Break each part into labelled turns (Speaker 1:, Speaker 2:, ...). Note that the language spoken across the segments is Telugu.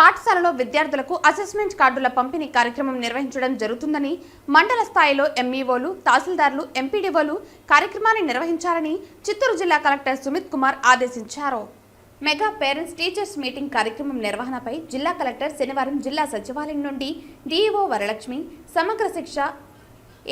Speaker 1: పాఠశాలలో విద్యార్థులకు అసెస్మెంట్ కార్డుల పంపిణీ కార్యక్రమం నిర్వహించడం జరుగుతుందని మండల స్థాయిలో ఎంఈఓలు తహసీల్దార్లు ఎంపీడీఓలు కార్యక్రమాన్ని నిర్వహించాలని చిత్తూరు జిల్లా కలెక్టర్ సుమిత్ కుమార్ ఆదేశించారు. మెగా పేరెంట్స్ టీచర్స్ మీటింగ్ కార్యక్రమం నిర్వహణపై జిల్లా కలెక్టర్ శనివారం జిల్లా సచివాలయం నుండి DEO Varalakshmi Samagra Shiksha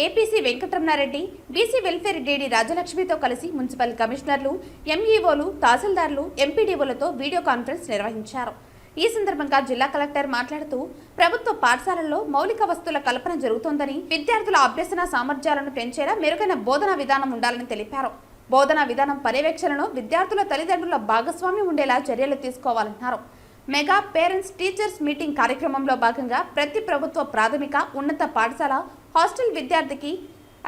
Speaker 1: APC Venkataramana Reddy BC welfare DD రాజలక్ష్మితో కలిసి మున్సిపల్ కమిషనర్లు ఎంఈఓలు తహసీల్దార్లు ఎంపీడీఓలతో వీడియో కాన్ఫరెన్స్ నిర్వహించారు. ఈ సందర్భంగా జిల్లా కలెక్టర్ మాట్లాడుతూ ప్రభుత్వ పాఠశాలల్లో మౌలిక వస్తువుల కల్పన జరుగుతోందని విద్యార్థుల అభ్యసన సామర్థ్యాలను పెంచేలా మెరుగైన బోధనా విధానం ఉండాలని తెలిపారు. బోధనా విధానం పర్యవేక్షణను విద్యార్థుల తల్లిదండ్రుల భాగస్వామ్యం ఉండేలా చర్యలు తీసుకోవాలన్నారు. మెగా పేరెంట్స్ టీచర్స్ మీటింగ్ కార్యక్రమంలో భాగంగా ప్రతి ప్రభుత్వ ప్రాథమిక ఉన్నత పాఠశాల హాస్టల్ విద్యార్థికి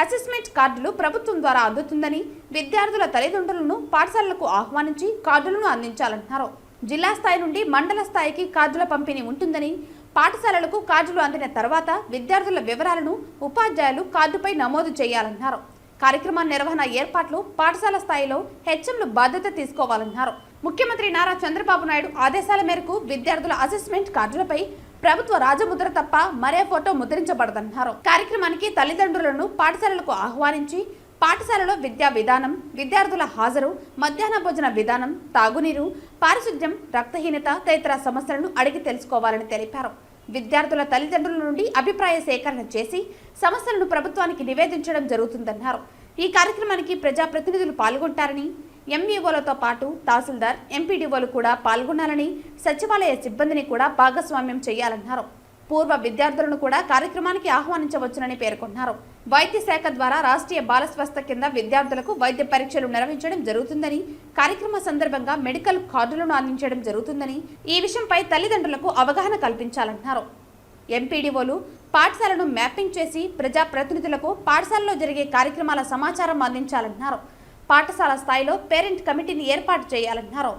Speaker 1: అసెస్మెంట్ కార్డులు ప్రభుత్వం ద్వారా అందుతుందని విద్యార్థుల తల్లిదండ్రులను పాఠశాలలకు ఆహ్వానించి కార్డులను అందించాలన్నారు. జిల్లా స్థాయి నుండి మండల స్థాయికి కార్డుల పంపిణీ ఉంటుందని పాఠశాలలకు కార్డులు అందిన తర్వాత విద్యార్థుల వివరాలను ఉపాధ్యాయులు కార్డుపై నమోదు చేయాలన్నారు. కార్యక్రమ నిర్వహణ ఏర్పాట్లు పాఠశాల స్థాయిలో హెచ్ఎంలు బాధ్యత తీసుకోవాలన్నారు. ముఖ్యమంత్రి నారా చంద్రబాబు నాయుడు ఆదేశాల మేరకు విద్యార్థుల అసెస్మెంట్ కార్డులపై ప్రభుత్వ రాజముద్ర తప్ప మరే ఫోటో ముద్రించబడదన్నారు. కార్యక్రమానికి తల్లిదండ్రులను పాఠశాలలకు ఆహ్వానించి పాఠశాలలో విద్యా విధానం విద్యార్థుల హాజరు మధ్యాహ్న భోజన విధానం తాగునీరు పారిశుద్ధ్యం రక్తహీనత తదితర సమస్యలను అడిగి తెలుసుకోవాలని తెలిపారు. విద్యార్థుల తల్లిదండ్రుల నుండి అభిప్రాయ సేకరణ చేసి సమస్యలను ప్రభుత్వానికి నివేదించడం జరుగుతుందన్నారు. ఈ కార్యక్రమానికి ప్రజాప్రతినిధులు పాల్గొంటారని ఎంఈఓలతో పాటు తహసీల్దార్ ఎంపీడీఓలు కూడా పాల్గొనాలని సచివాలయ సిబ్బందిని కూడా భాగస్వామ్యం చేయాలన్నారు. పూర్వ విద్యార్థులను కూడా కార్యక్రమానికి ఆహ్వానించవచ్చునని పేర్కొన్నారు. వైద్య శాఖ ద్వారా రాష్ట్రీయ బాల స్వస్థ కింద విద్యార్థులకు వైద్య పరీక్షలు నిర్వహించడం జరుగుతుందని కార్యక్రమ సందర్భంగా మెడికల్ కార్డులను అందించడం జరుగుతుందని ఈ విషయంపై తల్లిదండ్రులకు అవగాహన కల్పించాలన్నారు ఎంపీడీఓలు పాఠశాలను మ్యాపింగ్ చేసి ప్రజాప్రతినిధులకు పాఠశాలలో జరిగే కార్యక్రమాల సమాచారం అందించాలన్నారు పాఠశాల స్థాయిలో పేరెంట్ కమిటీని ఏర్పాటు చేయాలన్నారు